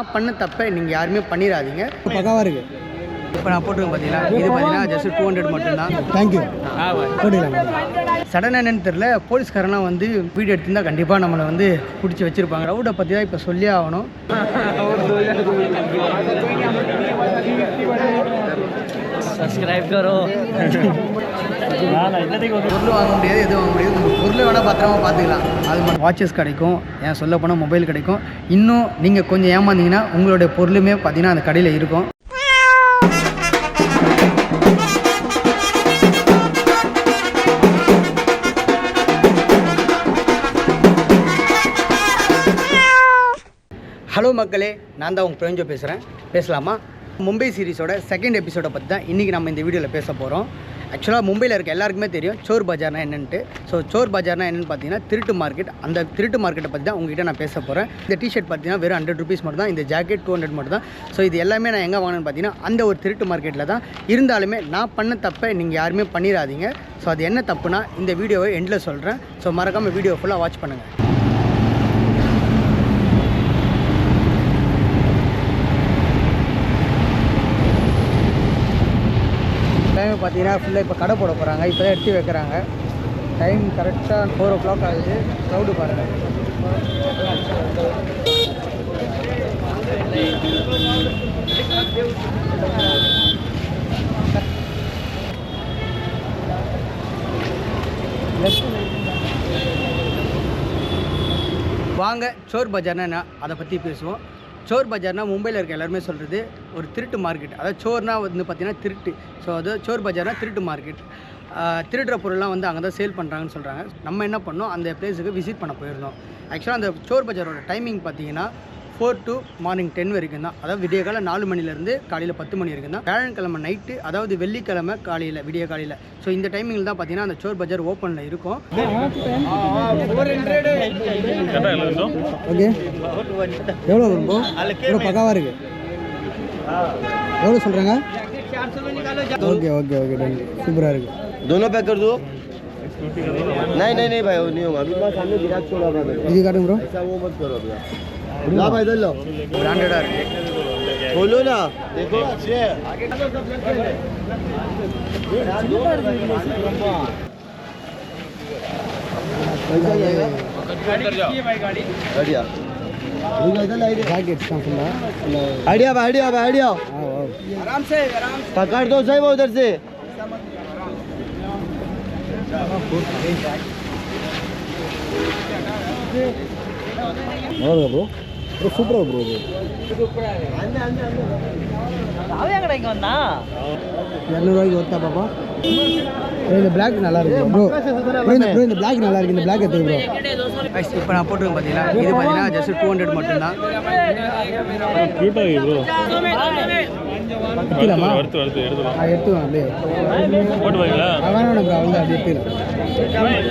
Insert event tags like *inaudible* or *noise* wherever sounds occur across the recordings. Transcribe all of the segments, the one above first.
நான் பண்ண தப்பை நீங்கள் யாருமே பண்ணிடாதீங்க பக்காவாக இருக்குது இப்போ நான் போட்டுருக்கேன் பார்த்தீங்களா இது பார்த்தீங்கன்னா ஜஸ்ட் டூ ஹண்ட்ரட் மட்டும்தான். தேங்க்யூ போட்டுக்கலாம். சடன் என்னன்னு தெரில போலீஸ்காரன்லாம் வந்து வீடியோ எடுத்திருந்தா கண்டிப்பாக நம்மளை வந்து பிடிச்சி வச்சுருப்பாங்க. ரவுடை பற்றி தான் இப்போ சொல்லியே ஆகணும். *laughs* நான் இன்னத்துக்கு ஒரு பொருள் வாங்க முடியாது எதுவும் வாங்க முடியாது. நம்ம பொருளை வேணால் பத்திரமா பார்த்துக்கலாம். அது வாட்சஸ் கிடைக்கும். ஏன் சொல்ல போனால் மொபைல் கிடைக்கும். இன்னும் நீங்கள் கொஞ்சம் ஏமாந்தீங்கன்னா உங்களுடைய பொருளுமே பார்த்தீங்கன்னா அந்த கடையில் இருக்கும். ஹலோ மக்களே நான் தான் உங்கள் பிரஞ்சோ பேசுகிறேன் பேசலாமா? மும்பை சீரிஸோட செகண்ட் எபிசோடை பற்றி தான் இன்றைக்கி நம்ம இந்த வீடியோவில் பேச போகிறோம் ஆக்சுவலாக மும்பையில் இருக்க எல்லாருக்குமே தெரியும். சோர் பஜார்னா என்னென்ட்டு. ஸோ சோர் பஜார்னா என்னென்னு பார்த்தீங்கன்னா திருட்டு மார்க்கெட் அந்த திருட்டு மார்க்கெட்டை பற்றி தான் உங்ககிட்ட நான் பேச போகிறேன் இந்த டிஷர்ட் பார்த்தீங்கன்னா வெறும் ஹண்ட்ரட் ருபீஸ் மட்டும் தான். இந்த ஜாக்கெட் டூ ஹண்ட்ரட் மட்டும் தான். ஸோ இது எல்லாமே நான் எங்கே வாங்கினேன்னு பார்த்தீங்கன்னா அந்த ஒரு திருட்டு மார்க்கெட்டில் தான். இருந்தாலுமே நான் பண்ண தப்பை நீங்கள் யாருமே பண்ணிடாதீங்க ஸோ அது என்ன தப்புனா இந்த வீடியோவை எண்டில் சொல்கிறேன் ஸோ மறக்காமல் வீடியோ ஃபுல்லாக வாட்ச் பண்ணுங்கள் பார்த்தீங்கன்னா ஃபுல்லாக இப்போ கடை போட போகிறாங்க இப்போ தான் எடுத்து வைக்கிறாங்க. டைம் கரெக்டாக ஃபோர் ஓ கிளாக் ஆகுது. க்ரௌடு பாருங்கள் வாங்க சோர் பஜார்னா என்ன? அதை பற்றி பேசுவோம். சோர் பஜார்னா மும்பையில் இருக்க எல்லாருமே சொல்கிறது ஒரு திருட்டு மார்க்கெட். அதாவது சோர்னா வந்து பார்த்திங்கன்னா திருட்டு. ஸோ அது சோர் பஜார்னா திருட்டு மார்க்கெட். திருடுற பொருள்லாம் வந்து அங்கே தான் சேல் பண்ணுறாங்கன்னு சொல்கிறாங்க நம்ம என்ன பண்ணோம்? அந்த பிளேஸுக்கு விசிட் பண்ண போயிருந்தோம். ஆக்சுவலாக அந்த சோர் பஜாரோட டைமிங் பார்த்தீங்கன்னா ஃபோர் டு மார்னிங் டென் வரைக்கும் தான். அதாவது விடிய காலை நாலு மணிலேருந்து காலையில் பத்து மணி வரைக்கும் தான். வியாழக்கிழமை நைட்டு அதாவது வெள்ளிக்கிழமை காலையில் விடிய காலையில். ஸோ இந்த டைமிங்கில் தான் பார்த்தீங்கன்னா அந்த சோர் பஜார் ஓப்பனில் இருக்கும். ஓகே. எவ்வளோ வரும் பக்காவாக இருக்குது எவ்வளோ சொல்கிறாங்க ஓகே ஓகே ஓகே டன் சூப்பராக இருக்குது दोनों पैक कर दो। नहीं नहीं नहीं भाई वो नहीं होगा। अभी मैं सामने विराट छोड़ा हुआ दीदी काटूँ ब्रो ऐसा वो मत करो भैया ला भाई इधर लो। ब्रांडेड है। बोलो ना। देखो अच्छे आगे चलो सब जल्दी ये रात दो कर दो भाई गाड़ी गाड़ी आइडिया आइडिया आइडिया आराम से आराम से पकड़ दो, सही वो उधर से। और bro bro super bro bro இது அவன் இங்க வந்தா இரநூறுவாய்க்கு ஒருத்தா பாப்பா இந்த பிளாக் நல்லா இருக்கு ப்ரோ ப்ரோ இந்த ப்ரோ இந்த பிளாக் நல்லா இருக்கு இந்த பிளாக் எடுத்து ப்ரோ Guys, இப்போ நான் போட்டுருக்கேன் பார்த்தீங்களா இது பார்த்தீங்கன்னா ஜஸ்ட் டூ ஹண்ட்ரட் மட்டும்தான் எடுத்துலாமா அடுத்து அடுத்து எடுத்துக்கலாம் ஆ எடுத்துக்கலாம் அப்படியே போட்டு வைங்களா ஆ, வேணாம் வேணாம் ப்ரோ அவ்வளோ அப்படியே எடுத்துக்கலாம்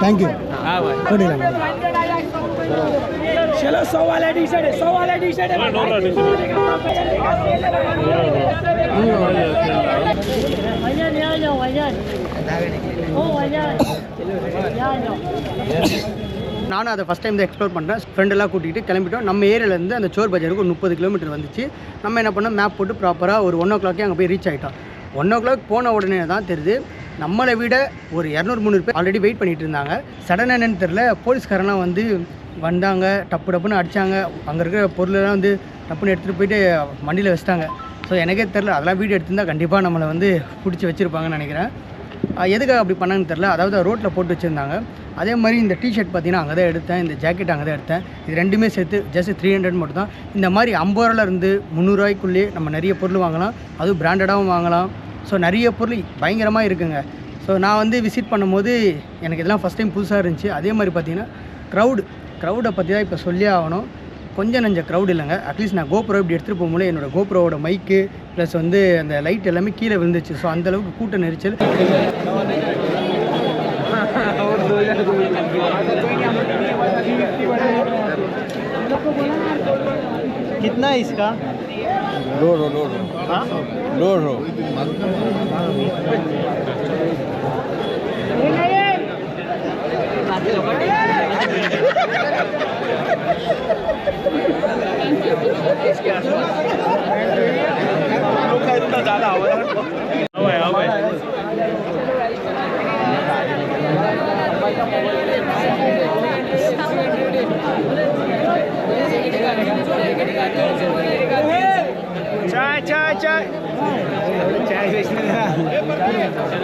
થેન્ક યુ ચલો સો વાલા ટી શર્ટ સો વાલા ટી શર્ટ நானும் அதை ஃபஸ்ட் டைம் தான் எக்ஸ்ப்ளோர் பண்ணுறேன் ஃப்ரெண்டெல்லாம் கூட்டிகிட்டு கிளம்பிட்டோம். நம்ம ஏரியாலேருந்து அந்த சோர் பஜாருக்கு முப்பது கிலோமீட்டர் வந்துச்சு. நம்ம என்ன பண்ணோம்? மேப் போட்டு ப்ராப்பராக ஒரு ஒன் ஓ கிளாக்கே அங்கே போய் ரீச் ஆகிட்டோம் ஒன் ஓ கிளாக் போன உடனே தான் தெரியுது. நம்மளை விட ஒரு இரநூறு முந்நூறு பேர் ஆல்ரெடி வெயிட் பண்ணிகிட்டு இருந்தாங்க. சடனாக என்னென்னு தெரில போலீஸ்காரெல்லாம் வந்து வந்தாங்க. டப்பு டப்புன்னு அடித்தாங்க அங்கே இருக்கிற பொருளெல்லாம் வந்து டப்புன்னு எடுத்துகிட்டு போயிட்டு வண்டியில் வச்சிட்டாங்க. ஸோ எனக்கே தெரில அதெல்லாம் வீடியோ எடுத்திருந்தால் கண்டிப்பாக நம்மளை வந்து பிடிச்சி வச்சுருப்பாங்கன்னு நினைக்கிறேன். எதுக்காக அப்படி பண்ணாங்கன்னு தெரில அதாவது ரோட்டில் போட்டு வச்சுருந்தாங்க. அதே மாதிரி இந்த டிஷர்ட் பார்த்தீங்கன்னா அங்கே தான் எடுத்தேன். இந்த ஜாக்கெட் அங்கே தான் எடுத்தேன். இது ரெண்டுமே சேர்த்து ஜஸ்ட் த்ரீ ஹண்ட்ரட் மட்டும் தான் இந்த மாதிரி ஐம்பது ரூபால இருந்து முந்நூறுரூவாய்க்குள்ளேயே நம்ம நிறைய பொருள் வாங்கலாம். அதுவும் பிராண்டடாகவும் வாங்கலாம். ஸோ நிறைய பொருள் பயங்கரமாக இருக்குங்க ஸோ நான் வந்து விசிட் பண்ணும்போது எனக்கு இதெல்லாம் ஃபஸ்ட் டைம் புதுசாக இருந்துச்சு அதே மாதிரி பார்த்தீங்கன்னா க்ரௌடு க்ரௌடை பற்றி தான் இப்போ சொல்லியே ஆகணும் கொஞ்சம் நஞ்ச க்ரௌட் இல்லைங்க அட்லீஸ்ட் நான் கோப்ரோ இப்படி எடுத்துகிட்டு போகும்போது என்னோட கோப்ரோவோட மைக்கு ப்ளஸ் வந்து அந்த லைட் எல்லாமே கீழே விழுந்துச்சு ஸோ அந்தளவுக்கு கூட்ட நெரிச்சல் *laughs* कितना है इसका दो रो दो रो हाँ दो रो आओ भाई आओ भाई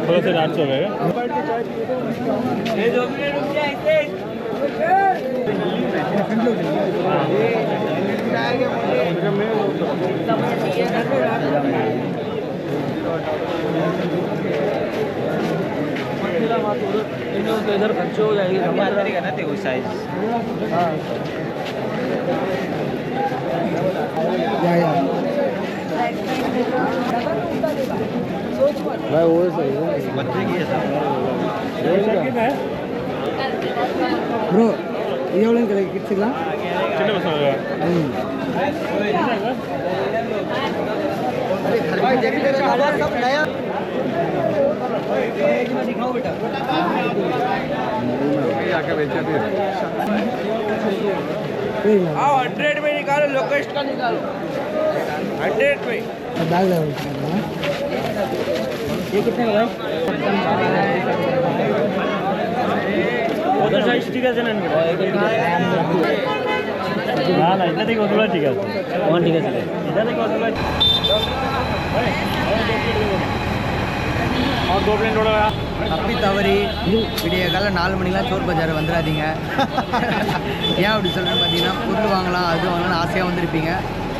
थोड़ा सा आठ सौ रहेगा इधर खर्च हो जाएगी ना तेरे साइज़ या या भाई वो सही है ப்ரோ இது எவ்வளோ கிடைக்கும் கிட்ஸுக்கலாம் कितने बस होगा सब नया हंड्रेड में निकालो लोकेस्ट का निकालो பேக்கில் ওদের সাইজ ঠিক আছে না না না এটা থেকে অতগুলো ঠিক আছে আমার ঠিক আছে এটা থেকে অতগুলো தப்பி தவறி விடிய காலம் நாலு மணிக்கெலாம் சோர் பஜார் வந்துடாதீங்க ஏன் அப்படி சொல்கிறேன்னு பார்த்தீங்கன்னா பொருள் வாங்கலாம் அது வாங்கலாம்னு ஆசையாக வந்திருப்பீங்க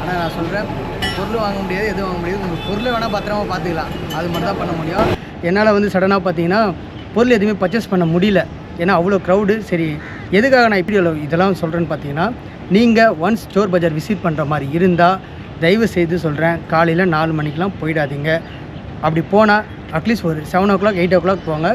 ஆனால் நான் சொல்கிறேன் பொருள் வாங்க முடியாது எதுவும் வாங்க முடியாது. உங்கள் பொருளை வேணால் பத்திரமா பார்த்துக்கலாம். அது மட்டும் தான் பண்ண முடியும். என்னால் வந்து சடனாக பார்த்தீங்கன்னா பொருள் எதுவுமே பர்ச்சேஸ் பண்ண முடியல. ஏன்னா அவ்வளோ க்ரௌடு சரி எதுக்காக நான் இப்படி இதெல்லாம் சொல்கிறேன்னு பார்த்தீங்கன்னா நீங்கள் ஒன்ஸ் ஸ்டோர் பஜார் விசிட் பண்ணுற மாதிரி இருந்தால் தயவு செய்து சொல்கிறேன் காலையில் நாலு மணிக்கெலாம் போயிடாதீங்க. அப்படி போனால் அட்லீஸ்ட் ஒரு seven o'clock eight o'clock போங்க.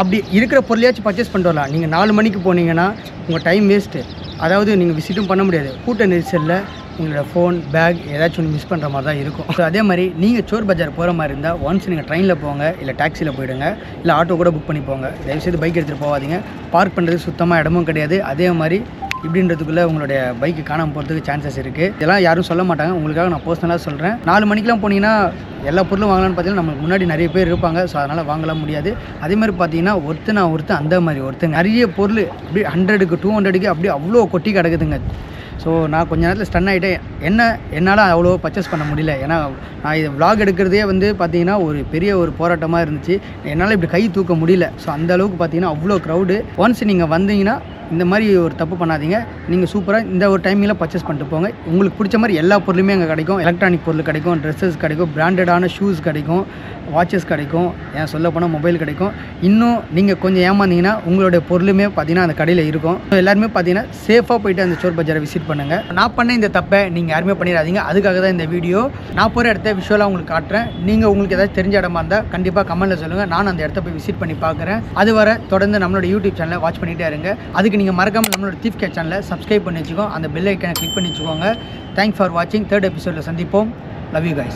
அப்படி இருக்கிற பொருளையாச்சும் பர்ச்சேஸ் பண்ணிட்டு வரலாம். நீங்கள் நாலு மணிக்கு போனீங்கன்னா உங்கள் டைம் வேஸ்ட்டு அதாவது நீங்கள் விசிட்டும் பண்ண முடியாது. கூட்ட நெரிசலில் உங்களோட ஃபோன் பேக் ஏதாச்சும் ஒன்று மிஸ் பண்ணுற மாதிரி தான் இருக்கும். ஸோ அதே மாதிரி நீங்கள் சோர் பஜார் போகிற மாதிரி இருந்தால் ஒன்ஸ் நீங்கள் ட்ரெயினில் போங்க இல்லை டாக்ஸியில் போயிடுங்க இல்லை ஆட்டோ கூட புக் பண்ணி போங்க. தயவுசெய்து பைக் எடுத்துகிட்டு போகாதீங்க. பார்க் பண்ணுறது சுத்தமாக இடமும் கிடையாது. அதே மாதிரி இப்படின்றதுக்குள்ளே உங்களுடைய பைக்கு காணாமல் போகிறதுக்கு சான்சஸ் இருக்குது இதெல்லாம் யாரும் சொல்ல மாட்டாங்க. உங்களுக்காக நான் பர்சனலாக சொல்கிறேன் நாலு மணிக்கெலாம் போனீங்கன்னா எல்லா பொருளும் வாங்கலாம்னு பார்த்தீங்கன்னா நம்மளுக்கு முன்னாடி நிறைய பேர் இருப்பாங்க. ஸோ அதனால் வாங்கலாம் முடியாது. அதே மாதிரி பார்த்தீங்கன்னா ஒருத்தர் நான் ஒருத்தன் அந்த மாதிரி ஒருத்தன் நிறைய பொருள் அப்படி ஹண்ட்ரடுக்கு டூ ஹண்ட்ரடுக்கு அப்படி அவ்வளோ கொட்டி கிடக்குதுங்க. ஸோ நான் கொஞ்ச நேரத்தில் ஸ்டன் ஆகிட்டேன் என்ன என்னால் அவ்வளோ பர்ச்சேஸ் பண்ண முடியல. ஏன்னா நான் இது vlog எடுக்கிறதே வந்து பார்த்தீங்கன்னா ஒரு பெரிய ஒரு போராட்டமாக இருந்துச்சு. என்னால் இப்படி கை தூக்க முடியல. ஸோ அந்த அளவுக்கு பார்த்தீங்கன்னா அவ்வளோ க்ரௌடு ஒன்ஸ் நீங்கள் வந்தீங்கன்னா இந்த மாதிரி ஒரு தப்பு பண்ணாதீங்க. நீங்கள் சூப்பராக இந்த ஒரு டைமில் பர்ச்சேஸ் பண்ணிட்டு போங்க. உங்களுக்கு பிடிச்ச மாதிரி எல்லா பொருளுமே அங்கே கிடைக்கும். எலக்ட்ரானிக் பொருள் கிடைக்கும் ட்ரெஸ்ஸஸ் கிடைக்கும் பிராண்டடான ஷூஸ் கிடைக்கும் வாட்சஸ் கிடைக்கும் ஏன் சொல்ல போனால் மொபைல் கிடைக்கும். இன்னும் நீங்கள் கொஞ்சம் ஏமாந்தீங்கன்னா உங்களுடைய பொருளுமே பார்த்தீங்கன்னா அந்த கடையில் இருக்கும். ஸோ எல்லாருமே பார்த்தீங்கன்னா சேஃபாக போயிட்டு அந்த சோர் பஜாரை விசிட் பண்ணுங்கள் நான் பண்ண இந்த தப்பை நீங்கள் யாருமே பண்ணிடாதீங்க. அதுக்காக தான் இந்த வீடியோ நான் போகிற இடத்த விஷுவலாக உங்களுக்கு காட்டுறேன். நீங்கள் உங்களுக்கு ஏதாவது தெரிஞ்ச இடமா இருந்தால் கண்டிப்பாக கமெண்ட்டில் சொல்லுங்கள் நான் அந்த இடத்த போய் விசிட் பண்ணி பார்க்குறேன் அது வர தொடர்ந்து நம்மளோட யூடியூப் சேனலை வாட்ச் பண்ணிகிட்டே இருங்க. அதுக்கு நீங்கள் மறக்காமல் நம்மளோட தீப் கே சேனலை சப்ஸ்கிரைப் பண்ணி வச்சுக்கோங்க அந்த பெல் ஐக்கனை கிளிக் பண்ணி வச்சுக்கோங்க. தேங்க்ஸ் ஃபார் வாட்சிங் தேர்ட் எபிசோடில் சந்திப்போம். Love you guys